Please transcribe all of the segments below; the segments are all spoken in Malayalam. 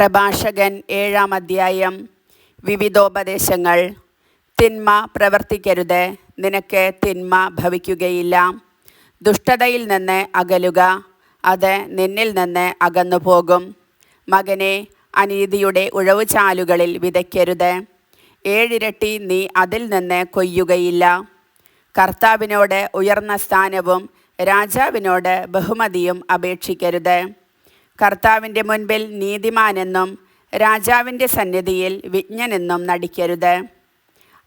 പ്രഭാഷകൻ ഏഴാം അധ്യായം. വിവിധോപദേശങ്ങൾ. തിന്മ പ്രവർത്തിക്കരുത്. നിനക്ക് തിന്മ ഭവിക്കുകയില്ല. ദുഷ്ടതയിൽ നിന്ന് അകലുക. അത് നിന്നിൽ നിന്ന് അകന്നു പോകും മകനെ അനീതിയുടെ ഉഴവുചാലുകളിൽ വിതയ്ക്കരുത്. ഏഴിരട്ടി നീ അതിൽ നിന്ന് കൊയ്യുകയില്ല. കർത്താവിനോട് ഉയർന്ന സ്ഥാനവും രാജാവിനോട് ബഹുമതിയും അപേക്ഷിക്കരുത്. കർത്താവിന്റെ മുൻപിൽ നീതിമാനെന്നും രാജാവിന്റെ സന്നിധിയിൽ വിജ്ഞനെന്നും നടിക്കരുത്.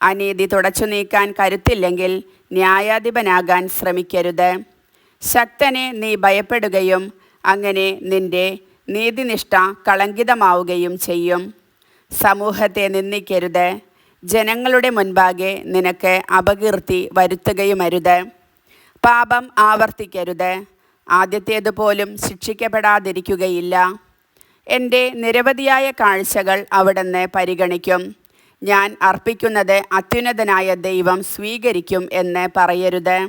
അനീതി തുടച്ചു നീക്കാൻ കരുത്തില്ലെങ്കിൽ ന്യായാധിപനാകാൻ ശ്രമിക്കരുത്. ശക്തനെ നീ ഭയപ്പെടുകയും അങ്ങനെ നിന്റെ നീതിനിഷ്ഠ കളങ്കിതമാവുകയും ചെയ്യും. സമൂഹത്തെ നിന്ദിക്കരുത്. ജനങ്ങളുടെ മുൻപാകെ നിനക്ക് അപകീർത്തി വരുത്തുകയുമരുത്. പാപം ആവർത്തിക്കരുത്. ആദ്യത്തേതുപോലും ശിക്ഷിക്കപ്പെടാതിരിക്കുകയില്ല. എന്റെ നിരവധിയായ കാഴ്ചകൾ അവിടുന്ന് പരിഗണിക്കും. ഞാൻ അർപ്പിക്കുന്നത് അത്യുന്നതനായ ദൈവം സ്വീകരിക്കും എന്ന് പറയരുത്.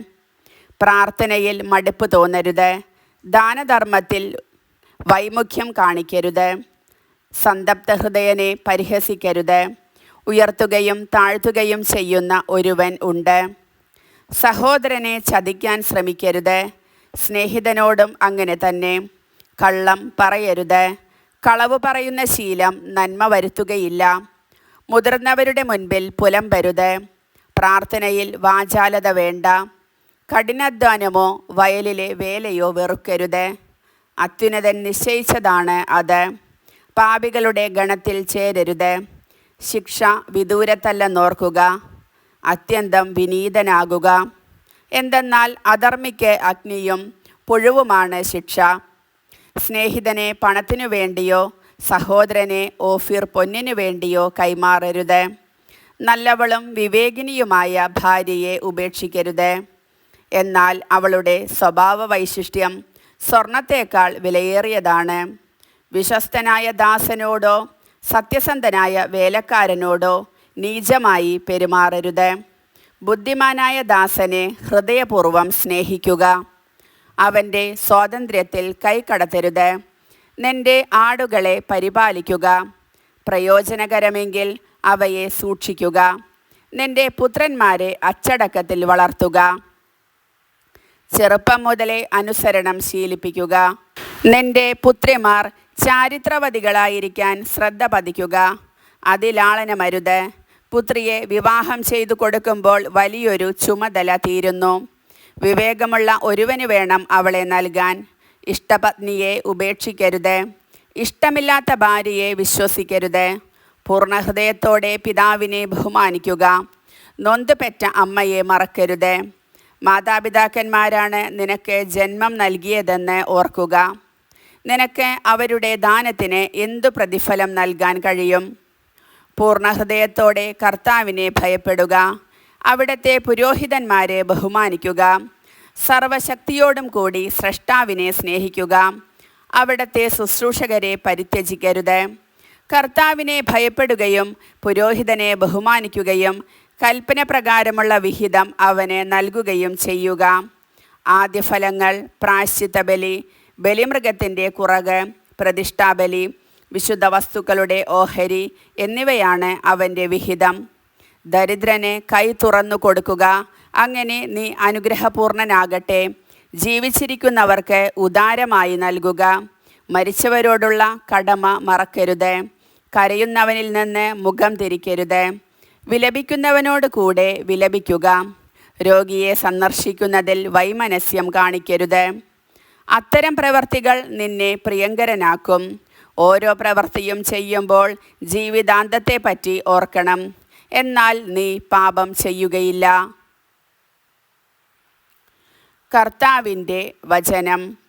പ്രാർത്ഥനയിൽ മടുപ്പ് തോന്നരുത്. ദാനധർമ്മത്തിൽ വൈമുഖ്യം കാണിക്കരുത്. സന്തപ്ത ഹൃദയനെ പരിഹസിക്കരുത്. ഉയർത്തുകയും താഴ്ത്തുകയും ചെയ്യുന്ന ഒരുവൻ ഉണ്ട്. സഹോദരനെ ചതിക്കാൻ ശ്രമിക്കരുത്. സ്നേഹിതനോടും അങ്ങനെ തന്നെ. കള്ളം പറയരുത്. കളവ് പറയുന്ന ശീലം നന്മ വരുത്തുകയില്ല. മുതിർന്നവരുടെ മുൻപിൽ പുലമ്പരുത്. പ്രാർത്ഥനയിൽ വാചാലത വേണ്ട. കഠിനാധ്വാനമോ വയലിലെ വേലയോ വെറുക്കരുത്. അത്യുന്നതൻ നിശ്ചയിച്ചതാണ് അത്. പാപികളുടെ ഗണത്തിൽ ചേരരുത്. ശിക്ഷ വിദൂരത്തല്ലെന്നോർക്കുക. അത്യന്തം വിനീതനാകുക. എന്തെന്നാൽ അധർമ്മിക്ക് അഗ്നിയും പുഴുവുമാണ് ശിക്ഷ. സ്നേഹിതനെ പണത്തിനു വേണ്ടിയോ സഹോദരനെ ഓഫീർ പൊന്നിനു വേണ്ടിയോ കൈമാറരുത്. നല്ലവളും വിവേകിനിയുമായ ഭാര്യയെ ഉപേക്ഷിക്കരുത്. എന്നാൽ അവളുടെ സ്വഭാവ വൈശിഷ്ട്യം സ്വർണത്തേക്കാൾ വിലയേറിയതാണ്. വിശ്വസ്തനായ ദാസനോടോ സത്യസന്ധനായ വേലക്കാരനോടോ നീചമായി പെരുമാറരുത്. ബുദ്ധിമാനായ ദാസനെ ഹൃദയപൂർവം സ്നേഹിക്കുക. അവന്റെ സ്വാതന്ത്ര്യത്തിൽ കൈകടത്തരുത് നിന്റെ ആടുകളെ പരിപാലിക്കുക. പ്രയോജനകരമെങ്കിൽ അവയെ സൂക്ഷിക്കുക. നിന്റെ പുത്രന്മാരെ അച്ചടക്കത്തിൽ വളർത്തുക. ചെറുപ്പം മുതലേ അനുസരണം ശീലിപ്പിക്കുക. നിന്റെ പുത്രിമാർ ചാരിത്രവതികളായിരിക്കാൻ ശ്രദ്ധ പതിക്കുക. അതിലാളനമരുത് പുത്രിയെ വിവാഹം ചെയ്തു കൊടുക്കുമ്പോൾ വലിയൊരു ചുമതല തീരുന്നു. വിവേകമുള്ള ഒരുവന് വേണം അവളെ നൽകാൻ. ഇഷ്ടപത്നിയെ ഉപേക്ഷിക്കരുത്. ഇഷ്ടമില്ലാത്ത ഭാര്യയെ വിശ്വസിക്കരുത്. പൂർണഹൃദയത്തോടെ പിതാവിനെ ബഹുമാനിക്കുക. നൊന്തുപെറ്റ അമ്മയെ മറക്കരുത്. മാതാപിതാക്കന്മാരാണ് നിനക്ക് ജന്മം നൽകിയതെന്ന് ഓർക്കുക. നിനക്ക് അവരുടെ ദാനത്തിന് എന്തു പ്രതിഫലം നൽകാൻ കഴിയും? പൂർണഹൃദയത്തോടെ കർത്താവിനെ ഭയപ്പെടുക. അവിടുത്തെ പുരോഹിതന്മാരെ ബഹുമാനിക്കുക. സർവശക്തിയോടും കൂടി സ്രഷ്ടാവിനെ സ്നേഹിക്കുക. അവിടുത്തെ ശുശ്രൂഷകരെ പരിത്യജിക്കരുത്. കർത്താവിനെ ഭയപ്പെടുകയും പുരോഹിതനെ ബഹുമാനിക്കുകയും കൽപ്പന പ്രകാരമുള്ള വിഹിതം അവന് നൽകുകയും ചെയ്യുക. ആദ്യഫലങ്ങൾ പ്രാശ്ചിത്ത ബലി ബലിമൃഗത്തിന്റെ കുറക് പ്രതിഷ്ഠാബലി വിശുദ്ധ വസ്തുക്കളുടെ ഓഹരി എന്നിവയാണ് അവന്റെ വിഹിതം. ദരിദ്രനെ കൈ തുറന്നു കൊടുക്കുക. അങ്ങനെ നീ അനുഗ്രഹപൂർണനാകട്ടെ. ജീവിച്ചിരിക്കുന്നവർക്ക് ഉദാരമായി നൽകുക. മരിച്ചവരോടുള്ള കടമ മറക്കരുത്. കരയുന്നവനിൽ നിന്ന് മുഖം തിരിക്കരുത്. വിലപിക്കുന്നവനോട് കൂടെ വിലപിക്കുക. രോഗിയെ സന്ദർശിക്കുന്നതിൽ വൈമനസ്യം കാണിക്കരുത്. അത്തരം പ്രവർത്തികൾ നിന്നെ പ്രിയങ്കരനാക്കും. ഓരോ പ്രവൃത്തിയും ചെയ്യുമ്പോൾ ജീവിതാന്തത്തെ പറ്റി ഓർക്കണം. എന്നാൽ നീ പാപം ചെയ്യുകയില്ല. കർത്താവിന്റെ വചനം.